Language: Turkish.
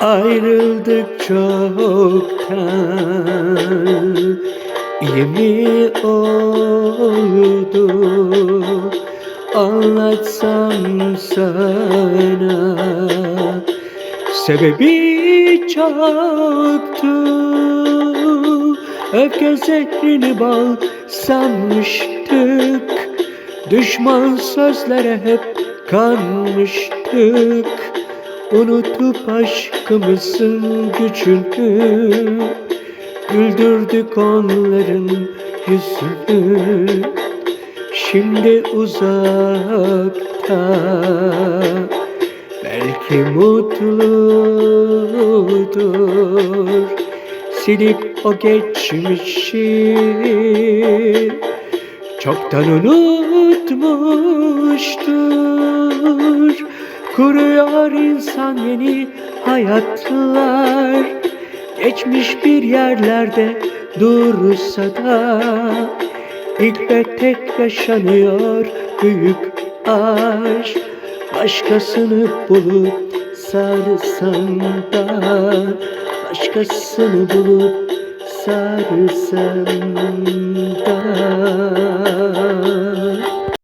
Ayrıldık çoktan. İyi mi oldu. Anlatsam sana. Sebebi çoktu. Öfke zehrini bal sanmıştık Düşman sözlere hep kanmıştık Unutup aşkımızın gücünü Güldürdük onların yüzünü. Şimdi uzakta Belki mutludur Silip o geçmişi Çoktan unutmuştur Kuruyor insan yeni hayatlar. Geçmiş bir yerlerde dursa da İlk ve tek yaşanıyor büyük aşk. Başkasını bulup sarsan da Başkasını bulup sarsan da